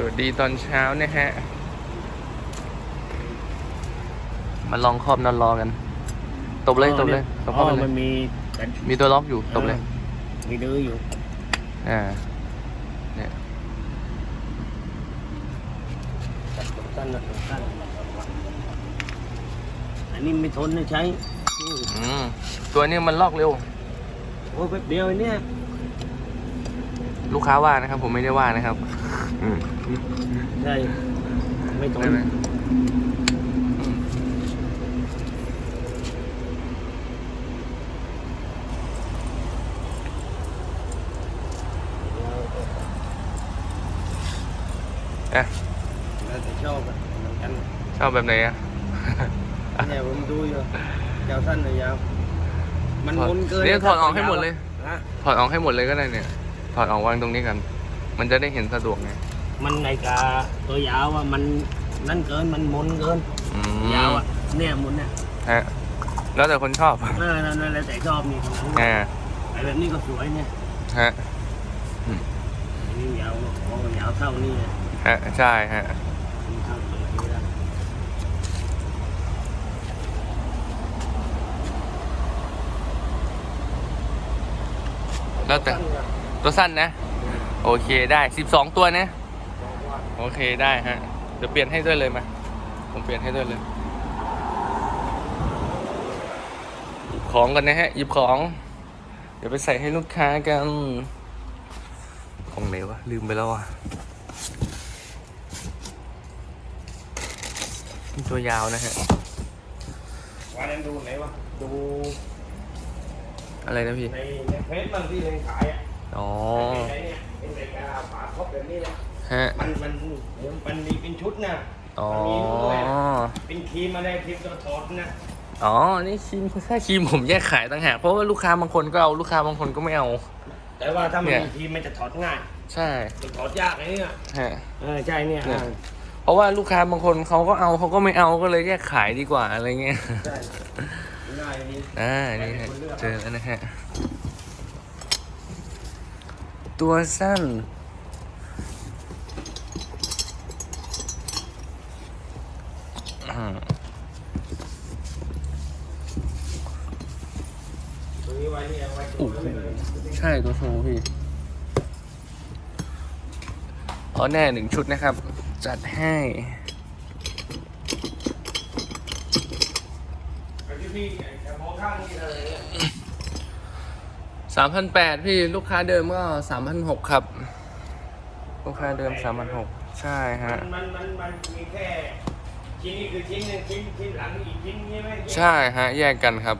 สวัสดีตอนเช้านะฮะ มาลองครอบนอนรอกัน ตบเลยตบเลยตบอ๋เข้าอไปเลมัยนมีกันมีตัวล็อกอยู่ตบเลย มีดื้ออยู่อ่า เนี่ยสั้นนะสั้นอันนี้ไม่ทนนะใช้อืมอืมตัวนี้มันลอกเร็วโอ้ยแป๊บเดียวเองเนี่ย ลูกค้าว่านะครับ ผมไม่ได้ว่านะครับ อืมใช่ไม่ทนได้ไหมอะแล้วแต่ชอบอะเหมือนกันชอบแบบไหนอะ เนี่ยผมดูอยู่ยาวสั้นหรือยาว มันถอดมุนเกินเนี่ยถอดออกให้หมดเลย ฮะถอดออกให้หมดเลยก็ได้เนี่ย ถอดออกวางตรงนี้กัน มันจะได้เห็นสะดวกไงมันในกาตัวยาวอะมันนั่นเกินมันมุนเกิน อืมยาวอะเนี่ยมุนเนี่ยฮะแล้วแต่คนชอบเออนั่นนั่นแล้วแต่ชอบนี่ทั้งนั้นอ่าไอ้แบบนี้ก็สวยเนี่ยฮะอันนี้ยาวโอ้ยาวเท่านี้เลยฮะใช่ฮะเท่าตัวนี้แล้วแล้วแต่ ตัวสั้นนะ โอเคได้สิบสองตัวนะ โอเคได้ฮะ เดี๋ยวเปลี่ยนให้ด้วยเลยมา ผมเปลี่ยนให้ด้วยเลย หยิบของกันนะฮะ หยิบของ เดี๋ยวไปใส่ให้ลูกค้ากัน ของไหนวะ ลืมไปแล้วอะนี่ตัวยาวนะฮะวันนั้นดูไหนวะ ดู อะไรนะพี่ ในในเฟซบางที่เล่นขายอะ อ๋อไอ้เนี่ยเป็นรายการฝาครอบแบบนี้นะฮะมันมันมันมีเป็นชุดนะอ๋อ มันมีด้วยอะเป็นครีมอะไรครีมตัวทอดนะอ๋อ นี่ครีมถ้าครีมผมแยกขายต่างหากเพราะว่าลูกค้าบางคนก็เอาลูกค้าบางคนก็ไม่เอา แต่ว่าถ้ามันเนี่ย มีครีมมันจะถอดง่ายใช่มันถอดยากไอ้เนี่ยฮะ เออใช่เนี่ยเนี่ยอ่าเพราะว่าลูกค้าบางคนเขาก็เอาเขาก็ไม่เอาก็เลยแยกขายดีกว่าอะไรเงี้ย ใช่ง่ายดีอ่า นี่ฮะ เจอแล้วนะฮะ ตัวสั้นอืมตัวนี้ไว้เนี่ยไว้โอ้โหใช่ตัวโชว์พี่เอาแน่หนึ่งชุดนะครับ จัดให้ไอ้ที่พี่ไอ้มองข้างนี่เลยเนี่ย สามพันแปดพี่ลูกค้าเดิมก็สามพันหกครับ ลูกค้าเดิมสามพันหกใช่ฮะมันมันมันมันมีแค่ชิ้นนี้คือชิ้นหนึงชิ้นชิ้นหลังอีกชิ้นใช่ไหมใช่ฮะ แยกกันครับ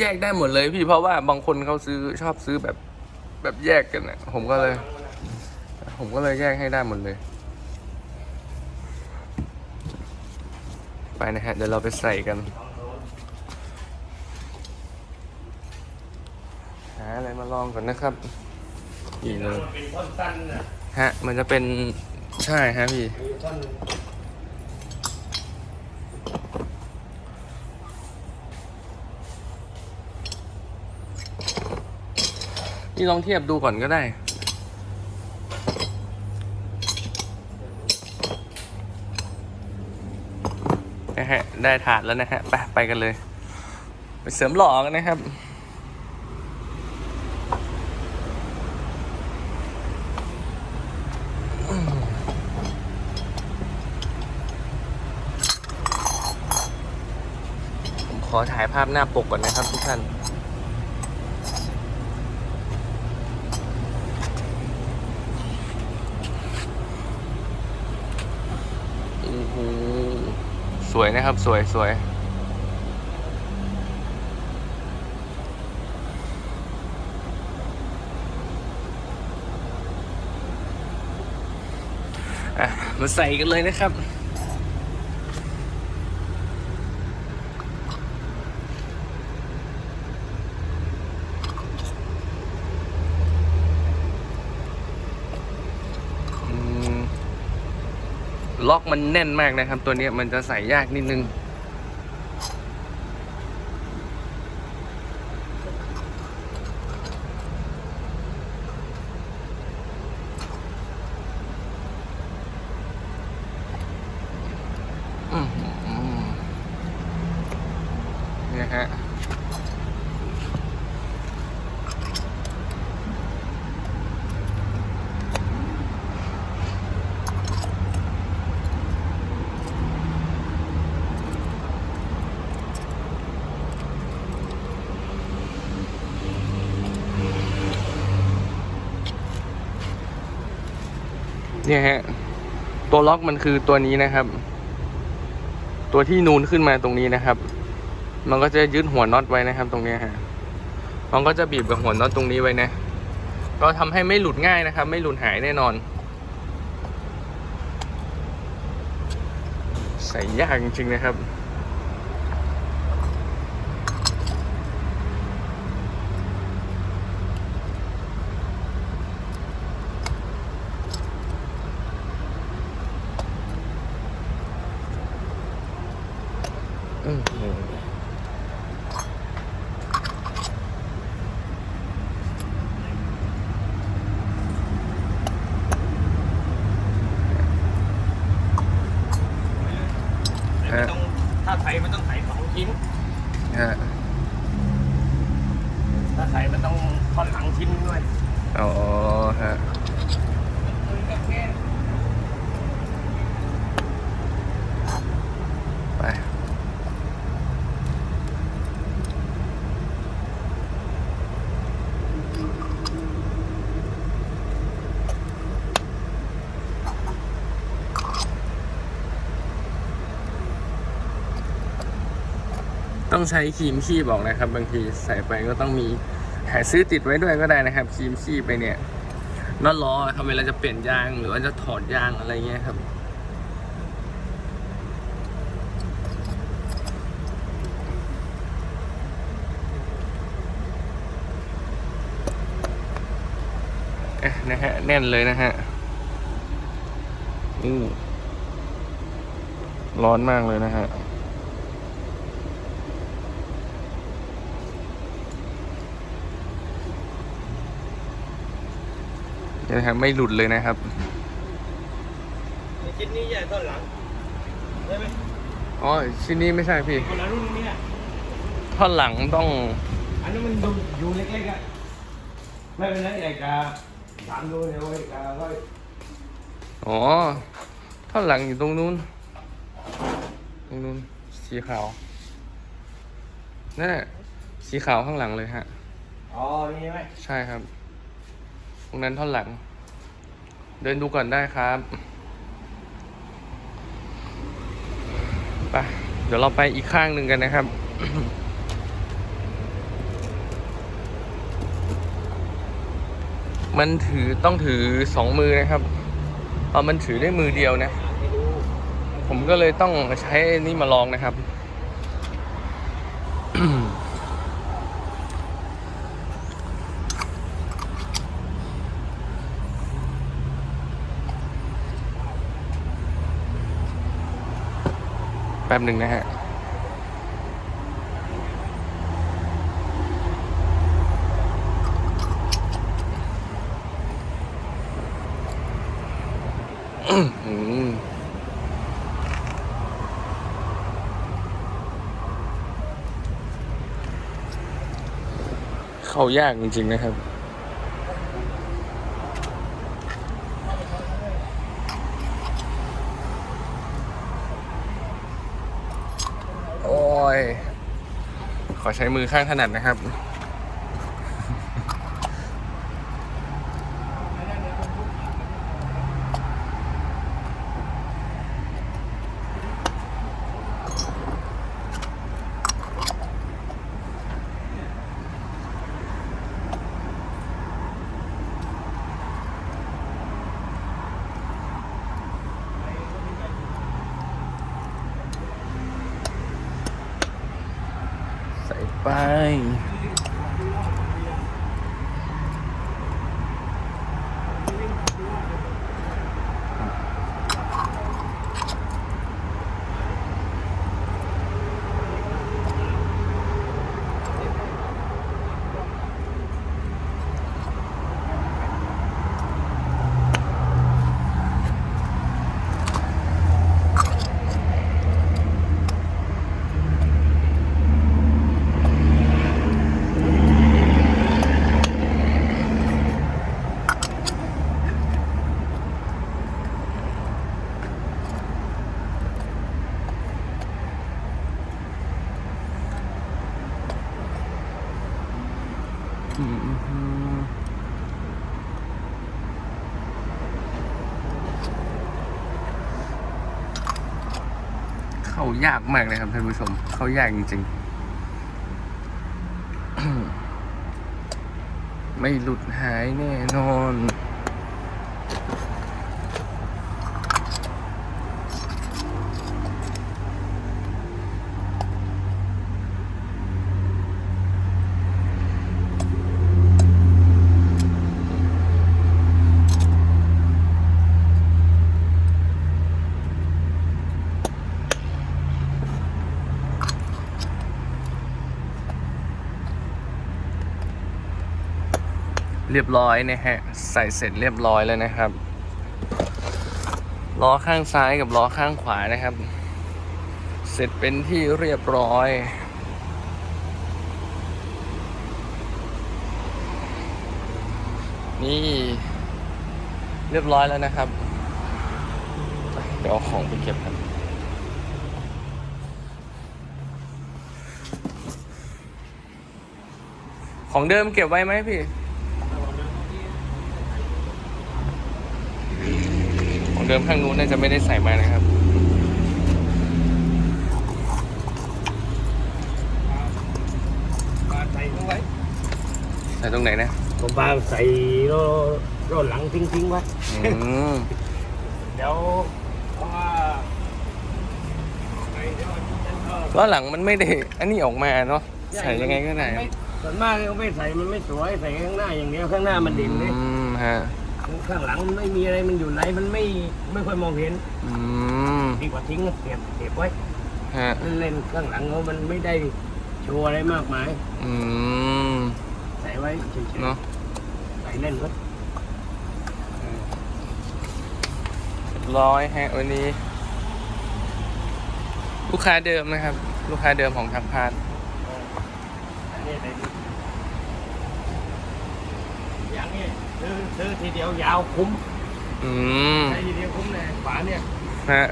แยกได้หมดเลยพี่เพราะว่าบางคนเขาซื้อชอบซื้อแบบแบบแยกกันนะผมก็เลย ผมก็เลยแยกให้ได้หมดเลย ไปนะฮะเดี๋ยวเราไปใส่กัน หาอะไรมา ลองก่อนนะครับนี่เลยมันเป็นท่อนสั้นนะฮะ มันจะเป็นใช่ฮะพี่ มีท่อนนี่ลองเทียบดูก่อนก็ได้ นะฮะ ได้ถาดแล้วนะฮะ ไปไปกันเลย ไปเสริมหล่อกันนะครับ ขอถ่ายภาพหน้าปกก่อนนะครับทุกท่านโอ้โหสวยนะครับสวยสวยอะมาใส่กันเลยนะครับ ล็อกมันแน่นมากนะครับ ตัวนี้มันจะใส่ยากนิดนึง เนี่ยฮะ ตัวล็อกมันคือตัวนี้นะครับ ตัวที่นูนขึ้นมาตรงนี้นะครับ มันก็จะยึดหัวน็อตไว้นะครับ ตรงนี้ฮะมันก็จะบีบกับหัวน็อตตรงนี้ไว้นะ ก็ทำให้ไม่หลุดง่ายนะครับ ไม่หลุดหายแน่นอน ใส่ยากจริงๆนะครับ อื้อหือฮะ ต้องถ้าไถมันต้องไถสองชิ้น ฮะ ถ้าไถมันต้องท่อนหลังชิ้นด้วย อ๋อฮะ ไป ต้องใช้ครีมขี้บอกนะครับ บางทีใส่ไปก็ต้องมีหาซื้อติดไว้ด้วยก็ได้นะครับครีมขี้ไปเนี่ยน็อตล้อครับเวลาจะเปลี่ยนยางหรือว่าจะถอดยางอะไรเงี้ยครับเอ๊ะนะฮะแน่นเลยนะฮะอู้ร้อนมากเลยนะฮะ นะครับไม่หลุดเลยนะครับชิ้นนี้ใหญ่ท่อนหลังใช่ไหมอ๋อชิ้นนี้ไม่ใช่พี่คนละรุ่นนี้ท่อนหลังต้อง อันนั้นมันดูอยู่เล็กๆอะไม่เป็นไรไอ้กาสามดูเนี่ยไอ้กาก็อ๋อท่อนหลังอยู่ตรงนู้น ตรงนู้นสีขาวนั่นแหละสีขาวข้างหลังเลยฮะ อ๋อ นี่ใช่ไหมใช่ครับต รงนั้นท่อนหลัง เดินดูก่อนได้ครับไปเดี๋ยวเราไปอีกข้างหนึ่งกันนะครับมันถือต้องถือสองมือนะครับเพราะมันถือได้มือเดียวนะ ผมก็เลยต้องใช้นี่มาลองนะครับ ป๊บหนึ่งนะฮะเข้ายากจริงๆนะครับ โอ้ย ขอใช้มือข้างถนัดนะครับ ใส่ไป อ เข้ายากมากเลยครับท่านผู้ชม เข้ายากจริงๆ ไม่หลุดหายแน่นอน เรียบร้อยนะฮะ ใส่เสร็จเรียบร้อยแล้วนะครับ ล้อข้างซ้ายกับล้อข้างขวานะครับ เสร็จเป็นที่เรียบร้อยนี่เรียบร้อยแล้วนะครับ เดี๋ยวเอาของไปเก็บกันของเดิมเก็บไว้ไหมพี่ ของเดิมข้างนู้นน่าจะไม่ได้ใส่มานะครับปลาใส่เข้าไว้ใส่ตรงไหนนะผมปลาใส่รถรถหลังทิ้งๆไว้อืมเดี๋ยวเพราะว่าไปเดี๋ยวฉันก็ล้อหลังมันไม่ได้ อันนี้ออกมาเนาะใส่ยังไงก็ได้ม่ส่วนมากเขาไม่ใส่มันไม่สวยใส่ข้างหน้าอย่างเดียวข้างหน้ามันเด่นเลย อืมฮะ ข้างหลังมันไม่มีอะไรมันอยู่ไหนมันไม่ไม่ค่อยมองเห็นอืมดีกว่าทิ้งเสียบเสียบไว้ฮะเล่นข้างหลังเขามันไม่ได้โชว์อะไรมากมายอืมใส่ไว้เฉยเนาะๆใส่เล่นไว้ร้อยฮะวันนี้ ลูกค้าเดิมนะครับ ลูกค้าเดิมของทักพาร์ทอันนี้ใส่ดีอย่างนี้ ซื้อซื้อทีเดียวยาวคุ้มอืมใช้ทีเดียวคุ้มเลยฝาเนี่ย ฮะ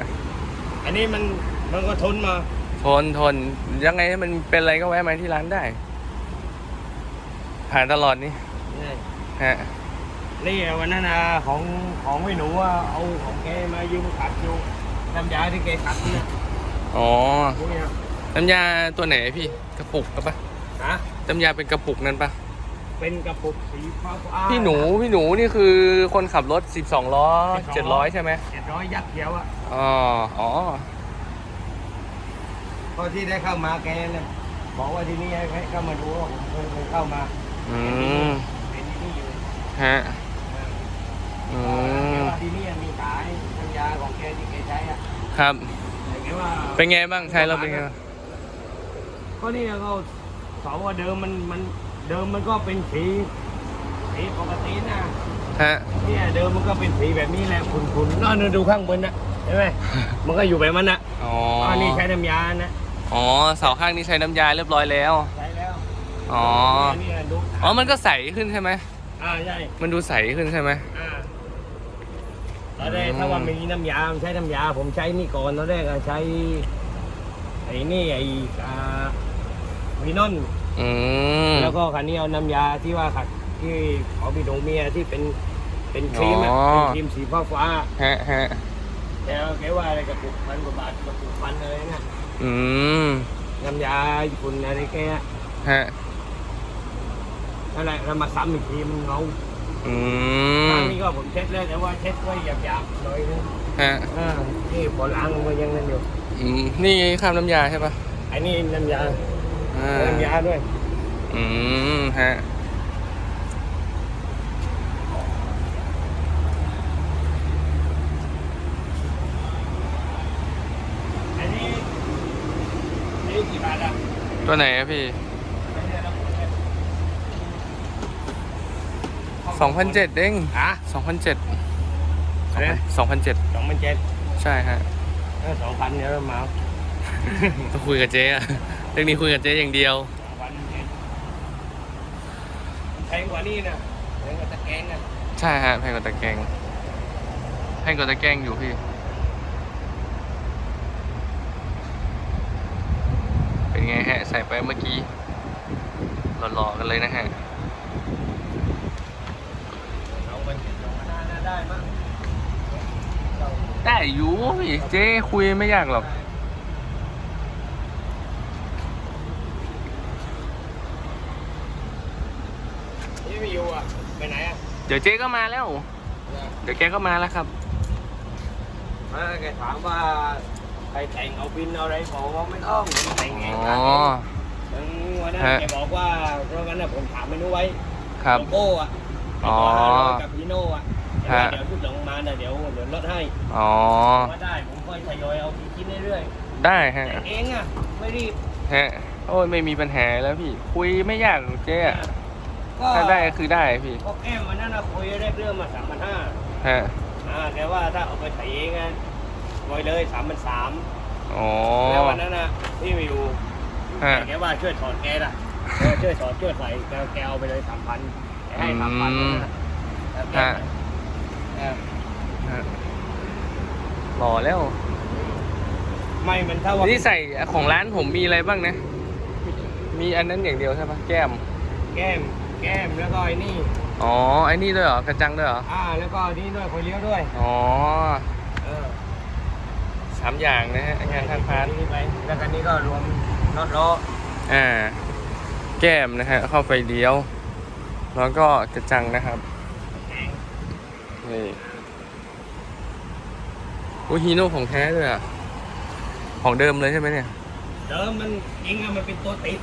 อันนี้มันมันก็ทนมาทนทนยังไงมันเป็นอะไรก็แวะมาที่ร้านได้ ผ่านตลอดนี่นี่ฮะนี่วันนั้นนะของของไม่หนูว่าเอาของแกมายืมขัดอยู่น้ำยาที่แกขัดเนี่ยอ๋อพวกเนี้ยน้ำยาตัวไหนพี่กระปุกกระปะนะน้ำยาเป็นกระปุกนั่นปะ เป็นกระปุกสีฟ้าฟ้าพี่หนูพี่หนูนี่คือคนขับรถ 12 ล้อ 700 ใช่ไหมเจ็ดร้อยยักษ์เขียวอะอ๋ออ๋อพอที่ได้เข้ามาแกเนี่ยบอกว่าที่นี่ให้เข้ามาดูว่าผมเคยเคยเข้ามาอืมเป็นที่นี่อยู่ฮะอืแกมว่าที่นี่มีขายน้ำยาของแกที่แกใช้อะครับแต่แกว่าเป็นไงบ้างใช้แล้วเป็นไงบ้างก็นี่เขาเสาว่าเดิมมันมัน เดิมมันก็เป็นสีสีปกตินะฮะ เนี่ยเดิมมันก็เป็นสีแบบนี้แหละขุ่นๆนอนดูข้างบนนะเห็นไหม มันก็อยู่แบบมันนะอ๋ออันนี้ใช้น้ำยานะอ๋อเสาข้างนี้ใช้น้ำยาเรียบร้อยแล้ว ใช้แล้วอ๋อเนี่ยดูอ๋อมันก็ใสขึ้นใช่ไหมอ่าใช่มันดูใสขึ้นใช่ไหมอ่าตอนแรกอืมถ้าว่าไม่มีน้ำยาผมใช้น้ำยา ผมใช้นี่ก่อนตอนแรกอะใช้ไอ้นี่ไอ้อ่าวีนอน อืมแล้วก็คันนี้เอาน้ำยาที่ว่าขัดที่ขอบิดงเมียที่เป็นเป็นครีมอะอ๋อเป็นครีมสีฟ้าฟ้าฮะฮะๆแต่แกว่าอะไรกระปุกพันกว่าบาทกระปุกพันอะไรนะอืมน้ำยาญี่ปุ่นอะไรแกอะฮะนั่นแหละแล้วมาซ้ำอีกทีมันเงาอืครั้มงนี้ก็ผมเช็ดแล้วแต่ว่าเช็ดไว้หยาบๆหน่อยนึงฮะอ่านี่พอล้างมันก็ยังนั่นอยู่อืมนี่ข้ามน้ำยาใช่ปะไอ้นี่น้ำยา อ่าน้ำยาด้วย อืมฮะอันนี้นี่กี่บาทอะตัวไหนอะพี่สองพันเจ็ดเด้งฮะสองพันเจ็ดอะไรนะสองพันเจ็ดสองพันเจ็ดใช่ฮะสองพันเนี่ยเรามา ต้องคุยกับเจ๊อะ เรื่องนี้คุยกับเจ๊อย่างเดียวสองพันเจ็ดแพงกว่านี่นะแพงกว่าตะแกรงนะใช่ฮะแพงกว่าตะแกรงแพงกว่าตะแกรงอยู่พี่ เป็นไงฮะ ใส่ไปเมื่อกี้หล่อๆกันเลยนะฮะสองพันเจ็ดสองพันห้าน่าได้มั้งได้อยู่พี่เจ๊คุยไม่ยากหรอก เเดี๋ยวเจ๊ก็มาแล้ว เดี๋ยวแกก็มาแล้วครับมาแกถามว่าใครแต่งเอาบินเอาอะไรบอกว่าไม่ต้องผมแต่งเองอ๋อทั้งวันนั้นฮะแกบอกว่าเพราะงั้นน่ะผมถามไม่รู้ไว้ครับโลโก้อะอ๋อกับพีโน่อะเดี๋ยวฮะเดี๋ยวพูดหลงมาเดี๋ยวเดี๋ยวลดให้อ๋อว่าได้ผมค่อยทยอยเอาไปกินเรื่อยได้ฮะๆแต่เองอะไม่รีบฮะโอ้ยไม่มีปัญหาแล้วพี่ คุยไม่ยากหรอกเจ๊อะก็ ถ้าได้ก็คือได้พี่ก็แก้มวันนั้นนะคุยแรกเรื่องมาสามพันห้าฮะอ่าแต่ว่าถ้าเอาไปใส่เองอะไว้เลยสามพันสามอ๋อแล้ววันนั้นนะพี่วิวฮะแกว่าช่วยถอดแกน่ะเออช่วยถอดช่วยใส่แกแกเอาไปเลยสามพันให้สามพันอืมฮะฮะฮะหล่อแล้ว ไม่มันเท่าว่านี่ใส่ของร้านผมมีอะไรบ้างนะ มีอันนั้นอย่างเดียวใช่ปะแก้ม แก้ม แก้มแล้วก็ไอ้นี่ อ๋อ ไอ้นี่ด้วยเหรอ กระจังด้วยเหรอ อ่า แล้วก็นี่ด้วยไฟเลี้ยวด้วย อ๋อ เออสามอย่างนะฮะงานทางพาร์ทนี่ไปแล้วกันนี้ก็รวมน็อตล้ออ่า แก้มนะฮะ เข้าไฟเลี้ยว แล้วก็กระจังนะครับแข็งนี่โอ้ฮีโน่ของแท้ด้วยอะ ของเดิมเลยใช่ไหมเนี่ย เดิมมันเองอะมันเป็นตัวติด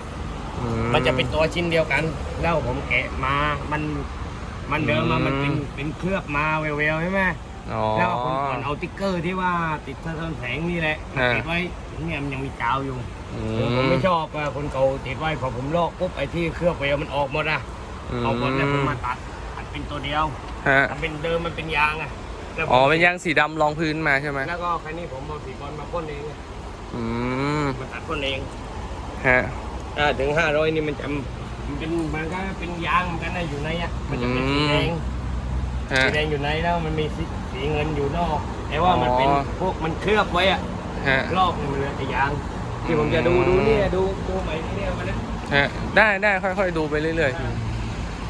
อืมันจะเป็นตัวชิ้นเดียวกัน แล้วผมแกะมา มัน มันเดิมมา มันเป็น เป็นเคลือบมาเวลๆใช่ไหมอ๋อ แล้วคนก่อนเอาติ๊กเกอร์ที่ว่าติดสะท้อนแสงนี่แหละมาอ่า ติดไว้เนี่ยมันยังมีกาวอยู่อืผมไม่ชอบอะคนเก่าติดไว้พอผมลอกปุ๊บไอ้ที่เคลือบเวลมันออกหมดอะออกหมดแล้วผมมาตัดตัดเป็นตัวเดียวฮะทำเป็นเดิมมันเป็นยางอะแล้วผมอ๋อเป็นยางสีดำรองพื้นมาใช่ไหมแล้วก็คันนี้ผมเอาสีบอลมาพ่นเองอะอืม มาตัดพ่นเอง ฮะ อ่าถึงห้าร้อยนี่มันจะมันเป็นมันก็เป็นยางเหมือนกันนะอยู่ในอะมันจะเป็นสีแดงฮะสีแดงอยู่ในแล้วมันมีสีสีเงินอยู่นอกแต่ว่ามันเป็นอ๋อ พวกมันเคลือบไว้อะฮะรอบหนึงมันเหลือแต่ยาง ที่ผมจะดูดูเนี่ยดูดูใหม่เนี่ยวันนั้นฮะได้ได้ค่อยๆดูไปเรื่อยๆพี่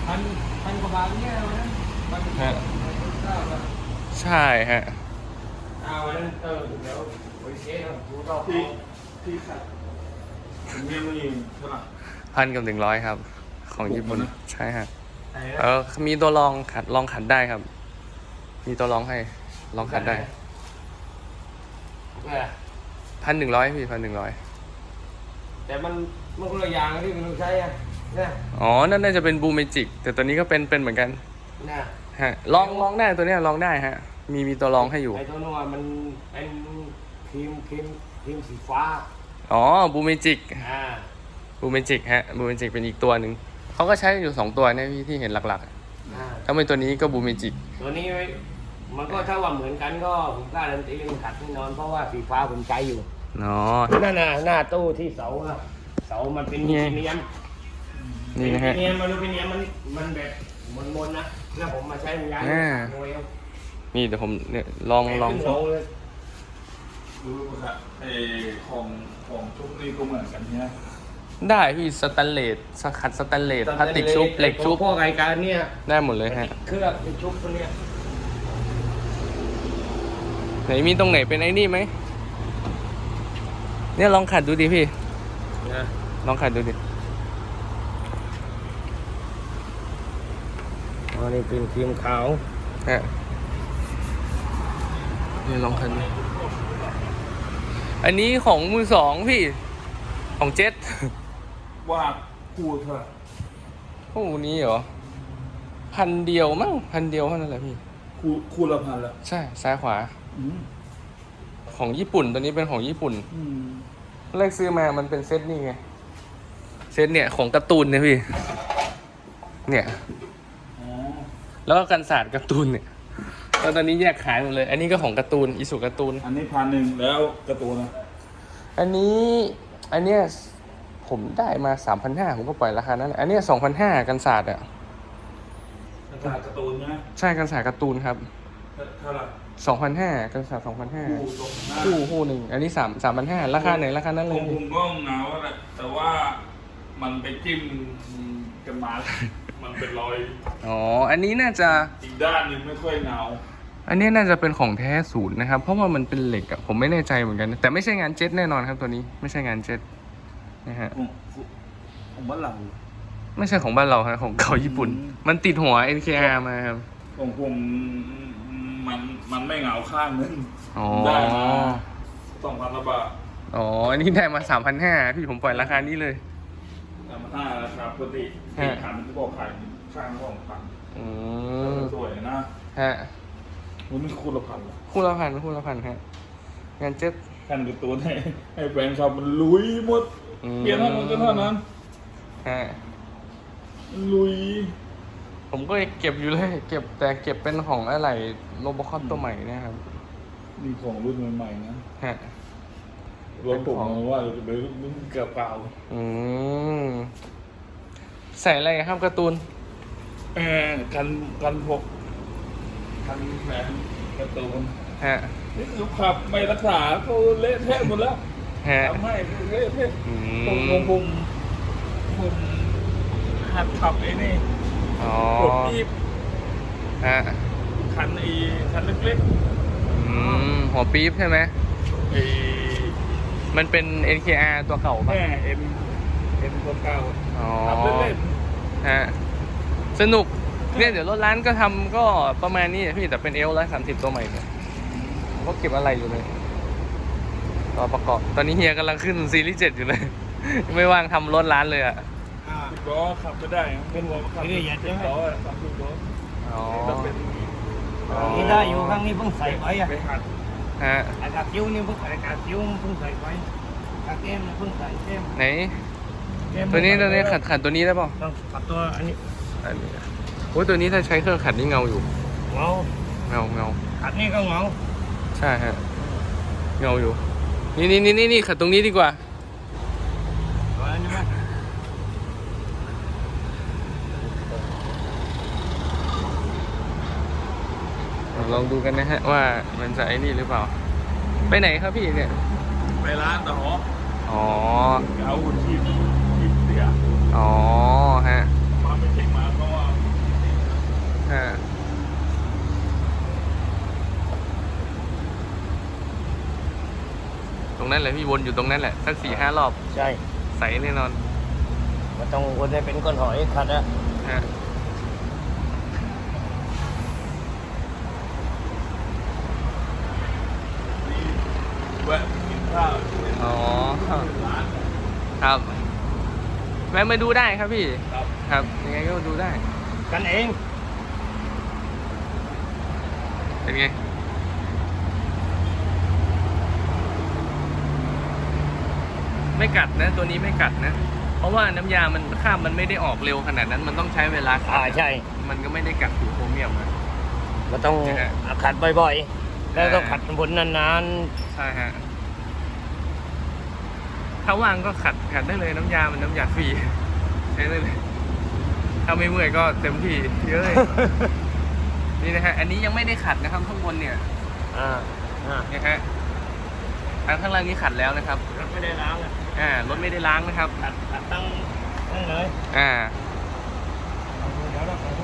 พันพันกว่าบาทเนี่ยวันนั้นวันนั้นฮะเก้าบาทใช่ฮะ อ่าวันนั้นเออเดี๋ยวโอ้ยเจ๊เอาดูรอบ ที่ที่ขัด ผมยังไม่ยิงเท่าไหร่พันกับหนึ่งร้อยครับ ของญี่ปุ่นถูกนะใช่ฮะไหนเอนะอมีตัวลองขัดลองขัดได้ครับ มีตัวลองให้ลองขัดได้เนี่ยพันหนึ่งร้อยพี่พันหนึ่งร้อยแต่มันมันคนละอย่างที่คุณใช้อะเนี่ยอ๋อ นั่นน่าจะเป็นบูมเมจิก แต่ตัวนี้ก็เป็นเป็นเหมือนกันเนี่ยฮะลองลองได้ตัวเนี้ยลองได้ฮะ มีมีตัวลองให้อยู่ไอ้ตัวนู้นอะมันเป็นครีมครีมครีมสีฟ้า อ๋อบูมเมจิกอ่าบูมเมจิกฮะบูมเมจิกเป็นอีกตัวหนึ่งเขาก็ใช้อยู่สองตัวเนี่ยพี่ที่เห็นหลักอ่าๆถ้าเป็นตัวนี้ก็บูมเมจิกตัวนี้ไว้มันก็ถ้าว่าเหมือนกันก็ผมกล้าการันตีมันขัดแน่นอนเพราะว่าสีฟ้าผมใช้อยู่อ๋อนั่นน่ะหน้าตู้ที่เสาอะเสามันเป็นนี่มิไง เนียมนี่นะฮะมิเนียมมันมิเนียมมันมันแบบมนๆนะแล้วผมมาใช้มันย้ายอ่าโมเอลนี่เดี๋ยวผมเนี่ยลองลอง ขึ้นโเลย ดูครับไอของของชุบนี่ก็เหมือนกันเนี่ยได้พี่สแตนเลสสขัดสแตนเลสพลาสติกชุบเหล็กชุบพวกรายการเนี่ยได้หมดเลยฮะเครื่องเป็นชุบตัวเนี้ยไหนมีตรงไหนเป็นไอ้นี่ไหมเนี่ยลองขัดดูดิพี่นะลองขัดดูดิอ๋อนี่เป็นครีมขาวฮะนี่ลองขัดดู อันนี้ของมือสองพี่ ของเจ็ตว่าคู่เท่าไหร่คู่นี้เหรอ พันเดียวมั้งพันเดียวเท่านั้นแหละพี่ คู่คู่ละพันละใช่ ซ้ายขวา อืมของญี่ปุ่นตัวนี้เป็นของญี่ปุ่นอืมแรกซื้อมามันเป็นเซตนี่ไง เซตเนี่ยของการ์ตูนเนี่ยพี่ เนี่ย อ๋อ แล้วก็กันศาสตร์การ์ตูนเนี่ย แล้วตอนนี้แยกขายหมดเลย อันนี้ก็ของการ์ตูนอิสุการ์ตูน อันนี้พันหนึ่งแล้วกระตูนนะอันนี้อันเนี้ยผมได้มาสามพันห้าผมก็ปล่อยราคานั้นแหละอันเนี้สองพันห้ากันศาสตร์อะราคากระตูนนะใช่กันศาสตร์การ์ตูนครับเท่าไหร่สองพันห้ากันศาสตร์สองพันห้าคู่ตรงหน้าคู่คู่หนึ่งอันนี้สามสามพันห้าราคาไหนราคานั้นผเลยมผมก็หนาวแหละแต่ว่ามันไปจิ้ม กันมา มันเป็นรอยอ๋อ อันนี้น่าจะ อีกด้านหนึงไม่ค่อยหนาวอันนี้น่าจะเป็นของแท้ศูนย์นะครับ เพราะว่ามันเป็นเหล็กอะผมไม่แน่ใจเหมือนกันนะแต่ไม่ใช่งานเจ็ตแน่นอนครับตัวนี้ ไม่ใช่งานเจ็ตนะฮะของของบ้านเรา ไม่ใช่ของบ้านเราครับของเก่าญี่ปุ่น อืม มันติดหัว NKR มาครับ ของผมมันมันไม่เหงาข้างนึงอ๋อ ได้มาสองพันละบาทอ๋อ อันนี้ได้มาสามพันห้าพี่ผมปล่อยราคานี้เลย สามพันห้าราคาปกติฮะสี่พันที่บอกขายข้างสองพันอืมสวยนะฮะมันนี่คูณละพันละคู่ละพันคู่ละพันฮะงานเจ็ดแค่นตัวให้ให้แฟนคลับมันลุยหมดอืมเปลี่ยนเท่านั้นก็เท่านั้นฮะมันลุย ผมก็เก็บอยู่เลย เก็บแต่เก็บเป็นของอะไรโรบคอปตัวใหม่เนะครับนี่ของรุ่นใหม่ๆนะฮะ รถผมเอาว่าเดี๋ยวรุ่นเก่าอืมใส่อะไรครับการ์ตูนๆเออกันกันพกกันแหวนกระตูนฮะนี่คือขับไม่รักษาก็เละเทะหมดแล้วฮะทำให้เละเทะอืผมมผมผมผมหัดขับไอ้นี่อ๋อกดยีบฮะคันไอ้คันเล็กอืมหัวปี๊บใช่ไหมๆไอ้ มันเป็น NKR ตัวเก่าปะแม่เอ็มเอ็มตัวเก่าอ๋อขับเล่นฮะ สนุก เนี่ยเดี๋ยวรถร้านก็ทำก็ประมาณนี้อะพี่แต่เป็นเอลร้อยสามสิบตัวใหม่เนี่ยผมก็เก็บอะไรอยู่เลยรอประกอบ ตอนนี้เฮียกำลังขึ้นซีรีส์เจ็ดอยู่เลยไม่ว่างทำรถร้านเลยอะอ่าๆสิบล้อขับไม่ได้เป็นหัวขับไม่ได้ยัดใช่ไหมสิบล้ออะขับสิบล้ออ๋อถ้าเป็นอ๋อ นี่ได้อยู่ข้างนี้เพิ่งใส่ไว้อะไปหัด ฮะอากาศยิ้วนี่เพิ่งอากาศยิ้วเพิ่งใส่ไว้อากาศเกมเพิ่งใส่เกมไหน เกมตัวนี้ตัวนี้ขัดขัดตัวนี้ได้ป่ะต้องขัดตัวอันนี้อันนี้โอ้ยตัวนี้ถ้าใช้เครื่องขัดนี่เงาอยู่ เงา เงาเงาขัดนี่ก็เงา ใช่ฮะ เงาอยู่ นี่นี่นี่นี่นี่ขัดตรงนี้ดีกว่า ตัวอันนี้มั้ย ลองดูกันนะฮะว่ามันจะไอ้นี่หรือเปล่า ไปไหนครับพี่เนี่ย ไปร้านต่ออ๋อเอาหุ่นชีพชีพเสียอ๋อฮะมาไม่เช็คมาเพราะว่าฮะตรงนั้นแหละพี่วนอยู่ตรงนั้นแหละสักสี่ห้ารอบ ใช่ ใสแน่นอนมันต้องวนให้เป็นก้อนหอยขัดอะฮะ แวะกินข้าว อ๋อครับแวะมาดูได้ครับพี่ ครับครับ ยังไงก็มาดูได้ กันเอง เป็นไง ไม่กัดนะ ตัวนี้ไม่กัดนะ เพราะว่าน้ำยามันข้ามมันไม่ได้ออกเร็วขนาดนั้น มันต้องใช้เวลาขัดอ่าใช่ มันก็ไม่ได้กัดผิวโครเมียมนะมันต้องเนี่ยฮะขัดบ่อยๆ แล้วต้องขัดบนนานใช่ฮะ ถ้าว่างก็ขัดขัดได้เลยน้ำยามันน้ำยาฟรีใช้ได้เลยถ้าไม่เมื่อยก็เต็มที่เยอะเลยนี่นะฮะอันนี้ยังไม่ได้ขัดนะครับข้างบนเนี่ยๆอ่าอ่านะฮะอันข้างล่างนี้ขัดแล้วนะครับรถไม่ได้ล้างอะอ่ารถไม่ได้ล้างนะครับขัดขัดตั้งตั้งเลยอ่า